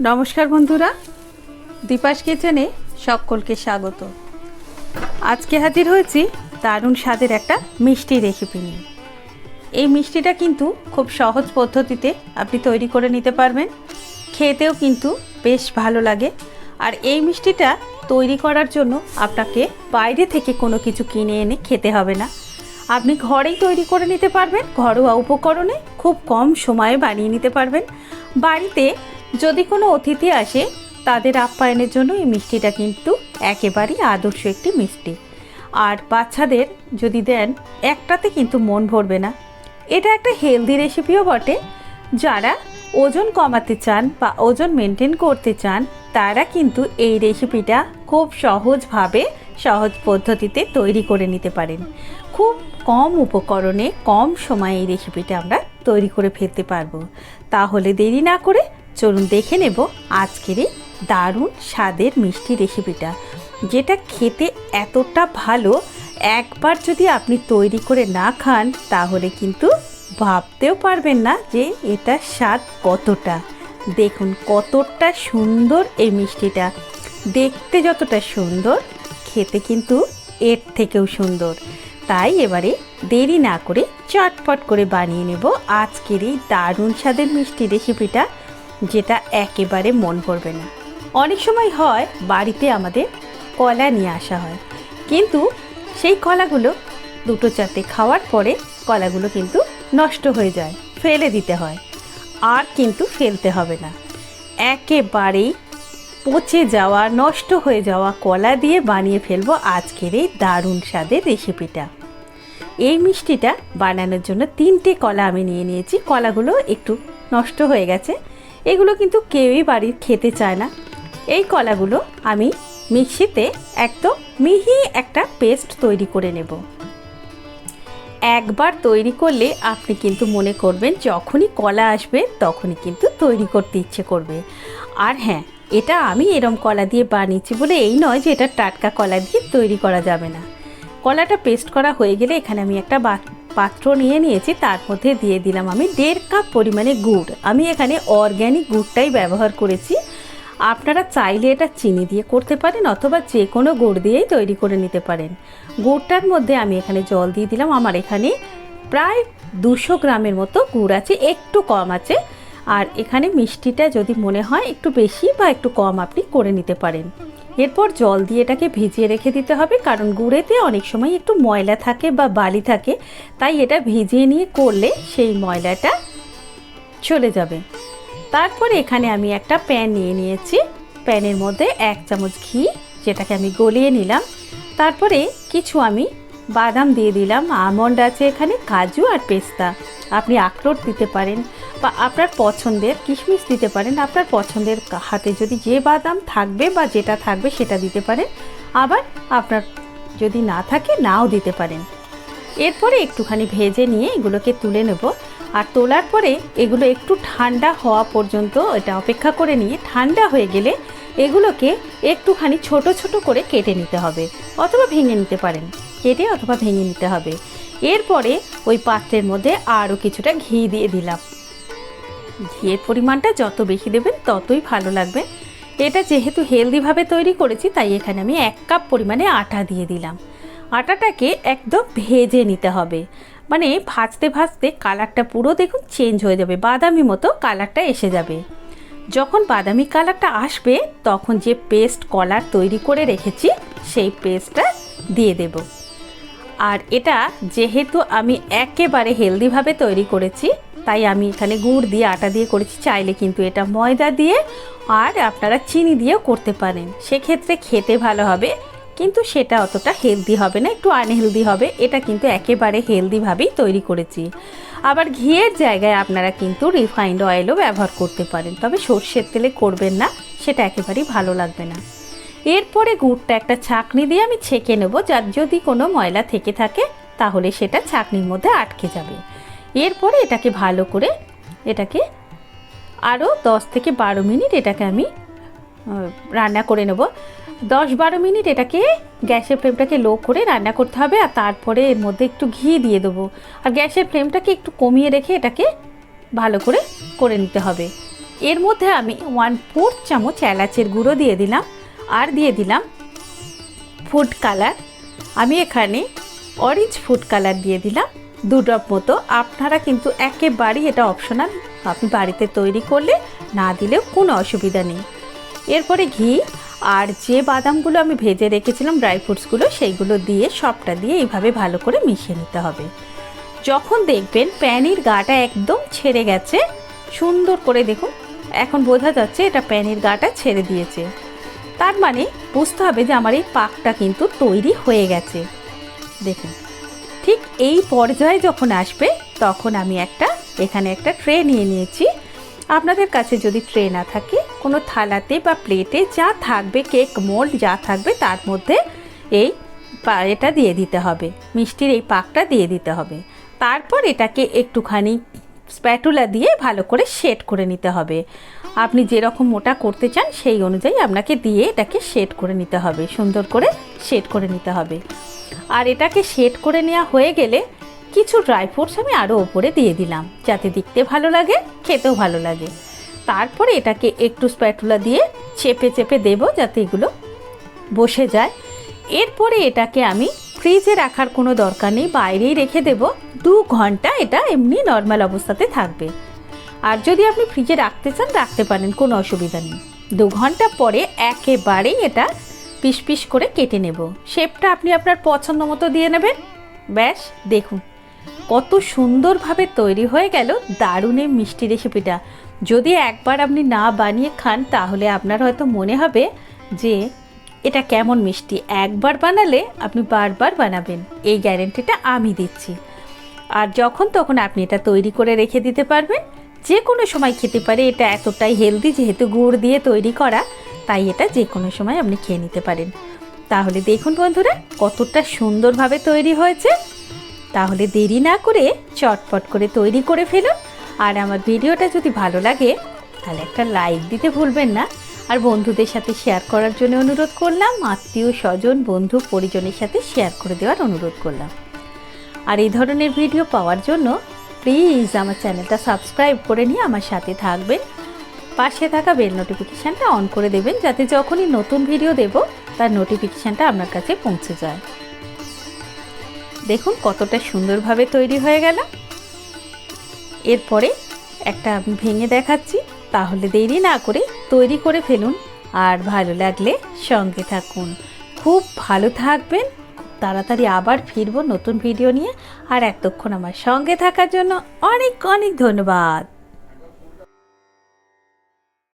নমস্কার বন্ধুরা। দীপাস কিচেনে সকলকে স্বাগত। আজকে হাজির হয়েছি দারুণ স্বাদের একটা মিষ্টি রেসিপি নিয়ে। এই মিষ্টিটা কিন্তু খুব সহজ পদ্ধতিতে আপনি তৈরি করে নিতে পারবেন। খেতেও কিন্তু বেশ ভালো লাগে। আর এই মিষ্টিটা তৈরি করার জন্য আপনাকে বাইরে থেকে কোনো কিছু কিনে এনে খেতে হবে না। আপনি ঘরেই তৈরি করে নিতে পারবেন। ঘরোয়া উপকরণে খুব কম সময়ে বানিয়ে নিতে পারবেন। বাড়িতে যদি কোনো অতিথি আসে, তাদের আপ্যায়নের জন্য এই মিষ্টিটা কিন্তু একেবারেই আদর্শ একটি মিষ্টি। আর বাচ্চাদের যদি দেন, একটাতে কিন্তু মন ভরবে না। এটা একটা হেলদি রেসিপিও বটে। যারা ওজন কমাতে চান বা ওজন মেনটেন করতে চান, তারা কিন্তু এই রেসিপিটা খুব সহজভাবে, সহজ পদ্ধতিতে তৈরি করে নিতে পারেন। খুব কম উপকরণে, কম সময়ে এই রেসিপিটা আমরা তৈরি করে ফেলতে পারব। তাহলে দেরি না করে চলুন দেখে নেব আজকের এই দারুণ স্বাদের মিষ্টি রেসিপিটা যেটা খেতে এতটা ভালো, একবার যদি আপনি তৈরি করে না খান, তাহলে কিন্তু ভাবতেও পারবেন না যে এটা স্বাদ কতটা। দেখুন কতটা সুন্দর এই মিষ্টিটা। দেখতে যতটা সুন্দর, খেতে কিন্তু এর থেকেও সুন্দর। তাই এবারে দেরি না করে চটপট করে বানিয়ে নেব আজকের এই দারুণ স্বাদের মিষ্টি রেসিপিটা যেটা একেবারে মন পড়বে না। অনেক সময় হয় বাড়িতে আমাদের কলা নিয়ে আসা হয়। কিন্তু সেই কলাগুলো দুটো চারটে খাওয়ার পরে কলাগুলো কিন্তু নষ্ট হয়ে যায়, ফেলে দিতে হয়। আর কিন্তু ফেলতে হবে না। একেবারেই পচে যাওয়া, নষ্ট হয়ে যাওয়া কলা দিয়ে বানিয়ে ফেলব আজকের এই দারুণ স্বাদের রেসিপিটা। এই মিষ্টিটা বানানোর জন্য তিনটে কলা আমি নিয়ে নিয়েছি। কলাগুলো একটু নষ্ট হয়ে গেছে। এগুলো কিন্তু কেউই বাড়ির খেতে চায় না। এই কলাগুলো আমি মিক্সিতে একদম মিহি একটা পেস্ট তৈরি করে নেব। একবার তৈরি করলে আপনি কিন্তু মনে করবেন যখনই কলা আসবে তখনই কিন্তু তৈরি করতে ইচ্ছে করবে। আর হ্যাঁ এটা আমি এরম কলা দিয়ে বানিয়েছি বলে এই নয় যে এটা টাটকা কলা দিয়ে তৈরি করা যাবে না। কলাটা পেস্ট করা হয়ে গেলে এখানে আমি একটা পাত্র নিয়ে নিয়েছি, তার মধ্যে দিয়ে দিলাম আমি দেড় কাপ পরিমাণে গুড়। আমি এখানে অর্গ্যানিক গুড়টাই ব্যবহার করেছি। আপনারা চাইলে এটা চিনি দিয়ে করতে পারেন অথবা যে কোনো গুড় দিয়েই তৈরি করে নিতে পারেন। গুড়টার মধ্যে আমি এখানে জল দিয়ে দিলাম। আমার এখানে প্রায় দুশো গ্রামের মতো গুড় আছে, একটু কম আছে। আর এখানে মিষ্টিটা যদি মনে হয় একটু বেশি বা একটু কম আপনি করে নিতে পারেন। এরপর জল দিয়ে এটাকে ভিজিয়ে রেখে দিতে হবে, কারণ গুড়েতে অনেক সময় একটু ময়লা থাকে বা বালি থাকে, তাই এটা ভিজিয়ে নিয়ে করলে সেই ময়লাটা চলে যাবে। তারপরে এখানে আমি একটা প্যান নিয়ে নিয়েছি। প্যানের মধ্যে এক চামচ ঘি, যেটাকে আমি গলিয়ে নিলাম। তারপরে কিছু আমি বাদাম দিয়ে দিলাম। আমন্ড আছে এখানে, কাজু আর পেস্তা। আপনি আখরোট দিতে পারেন বা আপনার পছন্দের কিশমিশ দিতে পারেন, আপনার পছন্দের হাতে যদি যে বাদাম থাকবে বা যেটা থাকবে সেটা দিতে পারেন। আবার আপনার যদি না থাকে নাও দিতে পারেন। এরপরে একটুখানি ভেজে নিয়ে এগুলোকে তুলে নেব। আর তোলার পরে এগুলো একটু ঠান্ডা হওয়া পর্যন্ত এটা অপেক্ষা করে নিয়ে ঠান্ডা হয়ে গেলে এগুলোকে একটুখানি ছোট ছোট করে কেটে নিতে হবে। অথবা ভেঙে নিতে পারেন। কেটে অথবা ভেঙে নিতে হবে। এরপরে ওই পাত্রের মধ্যে আরও কিছুটা ঘি দিয়ে দিলাম। ঘিয়ের পরিমাণটা যত বেশি দেবেন ততই ভালো লাগবে। এটা যেহেতু হেলদিভাবে তৈরি করেছি, তাই এখানে আমি এক কাপ পরিমাণে আটা দিয়ে দিলাম। আটাটাকে একদম ভেজে নিতে হবে। মানে ভাজতে ভাজতে কালারটা পুরো দেখুন চেঞ্জ হয়ে যাবে, বাদামি মতো কালারটা এসে যাবে। যখন বাদামি কালারটা আসবে, তখন যে পেস্ট কলার তৈরি করে রেখেছি, সেই পেস্টটা দিয়ে দেব। আর এটা যেহেতু আমি একেবারে হেলদিভাবে তৈরি করেছি, তাই আমি এখানে গুড় দিয়ে, আটা দিয়ে করেছি। চাইলে কিন্তু এটা ময়দা দিয়ে আর আপনারা চিনি দিয়েও করতে পারেন। সেক্ষেত্রে খেতে ভালো হবে, কিন্তু সেটা অতটা হেলদি হবে না, একটু আনহেলদি হবে। এটা কিন্তু একেবারে হেলদিভাবেই তৈরি করেছি। আবার ঘিয়ের জায়গায় আপনারা কিন্তু রিফাইন্ড অয়েলও ব্যবহার করতে পারেন, তবে সর্ষের তেলে করবেন না, সেটা একেবারেই ভালো লাগবে না। এরপরে গুড়টা একটা ছাঁকনি দিয়ে আমি ছেঁকে নেব। যার যদি কোনো ময়লা থেকে থাকে, তাহলে সেটা ছাঁকনির মধ্যে আটকে যাবে। এরপরে এটাকে ভালো করে এটাকে আরও দশ থেকে বারো মিনিট এটাকে আমি রান্না করে নেব। দশ বারো মিনিট এটাকে গ্যাসের ফ্লেমটাকে লো করে রান্না করতে হবে আর তারপরে এর মধ্যে একটু ঘি দিয়ে দেবো। আর গ্যাসের ফ্লেমটাকে একটু কমিয়ে রেখে এটাকে ভালো করে করে নিতে হবে। এর মধ্যে আমি ওয়ান ফোর্থ চামচ এলাচের গুঁড়ো দিয়ে দিলাম। আর দিয়ে দিলাম ফুড কালার আমি এখানে অরেঞ্জ ফুড কালার দিয়ে দিলাম। দু ড্রপ মতো। আপনারা কিন্তু একেবারেই এটা অপশনাল আপনি বাড়িতে তৈরি করলে না দিলেও কোনো অসুবিধা নেই। এরপরে ঘি আর যে বাদামগুলো আমি ভেজে রেখেছিলাম ড্রাই ফ্রুটসগুলো সেইগুলো দিয়ে সবটা দিয়ে এইভাবে ভালো করে মিশিয়ে নিতে হবে। যখন দেখবেন প্যানির গাটা একদম ছেড়ে গেছে, সুন্দর করে দেখুন। এখন বোঝা যাচ্ছে এটা প্যানির গাটা ছেড়ে দিয়েছে। তার মানে বুঝতে হবে যে আমার এই পাকটা কিন্তু তৈরি হয়ে গেছে। দেখুন, ঠিক এই পর্যায়ে যখন আসবে, তখন আমি একটা, এখানে একটা ট্রে নিয়ে নিয়েছি। আপনাদের কাছে যদি ট্রে না থাকে, কোনো থালাতে বা প্লেটে যা থাকবে, কেক মোল্ড যা থাকবে, তার মধ্যে এই এটা দিয়ে দিতে হবে। মিষ্টির এই পাকটা দিয়ে দিতে হবে। তারপর এটাকে একটুখানি স্প্যাটুলা দিয়ে ভালো করে শেড করে নিতে হবে। আপনি যেরকম মোটা করতে চান, সেই অনুযায়ী আপনাকে দিয়ে এটাকে শেড করে নিতে হবে। সুন্দর করে শেড করে নিতে হবে। আর এটাকে শেড করে নেওয়া হয়ে গেলে কিছু ড্রাই ফ্রুটস আমি আরও ওপরে দিয়ে দিলাম, যাতে দেখতে ভালো লাগে, খেতেও ভালো লাগে। তারপরে এটাকে একটু স্প্যাটুলা দিয়ে চেপে চেপে দেবো যাতে এগুলো বসে যায়। এরপরে এটাকে আমি ফ্রিজে রাখার কোনো দরকার নেই, বাইরেই রেখে দেব। দু ঘণ্টা এটা এমনি নর্মাল অবস্থাতে থাকবে। আর যদি আপনি ফ্রিজে রাখতে চান, রাখতে পারেন, কোনো অসুবিধা নেই। দু ঘণ্টা পরে একেবারেই এটা পিস পিস করে কেটে নেব। শেপটা আপনি আপনার পছন্দ মতো দিয়ে নেবেন। ব্যাস, দেখুন। কত সুন্দরভাবে তৈরি হয়ে গেল দারুণ মিষ্টি রেসিপিটা। যদি একবার আপনি না বানিয়ে খান, তাহলে আপনার হয়তো মনে হবে যে এটা কেমন মিষ্টি? একবার বানালে আপনি বারবার বানাবেন। এই গ্যারেন্টিটা আমি দিচ্ছি। আর যখন তখন আপনি এটা তৈরি করে রেখে দিতে পারবেন। যে কোনো সময় খেতে পারে, এটা এতটাই হেলদি যেহেতু গুড় দিয়ে তৈরি করা, তাই এটা যে কোনো সময় আপনি খেয়ে নিতে পারেন। তাহলে দেখুন বন্ধুরা, কতটা সুন্দরভাবে তৈরি হয়েছে। তাহলে দেরি না করে চটপট করে তৈরি করে ফেলুন। আর আমার ভিডিওটা যদি ভালো লাগে, তাহলে একটা লাইক দিতে ভুলবেন না। আর বন্ধুদের সাথে শেয়ার করার জন্য অনুরোধ করলাম, আত্মীয় স্বজন, বন্ধু, পরিজনের সাথে শেয়ার করে দেওয়ার অনুরোধ করলাম। আর এই ধরনের ভিডিও পাওয়ার জন্য প্লিজ আমার চ্যানেলটা সাবস্ক্রাইব করে নিয়ে আমার সাথে থাকবেন। পাশে থাকা বেল নোটিফিকেশানটা অন করে দেবেন, যাতে যখনই নতুন ভিডিও দেব, তার নোটিফিকেশানটা আপনার কাছে পৌঁছে যায়। দেখুন কতটা সুন্দরভাবে তৈরি হয়ে গেল। এরপরে একটা ভেঙে দেখাচ্ছি। তাহলে দেরি না করে তৈরি করে ফেলুন আর ভালো লাগলে সঙ্গে থাকুন। খুব ভালো থাকবেন। তাড়াতাড়ি আবার ফিরবো নতুন ভিডিও নিয়ে। আর এতক্ষণ আমার সঙ্গে থাকার জন্য অনেক অনেক ধন্যবাদ।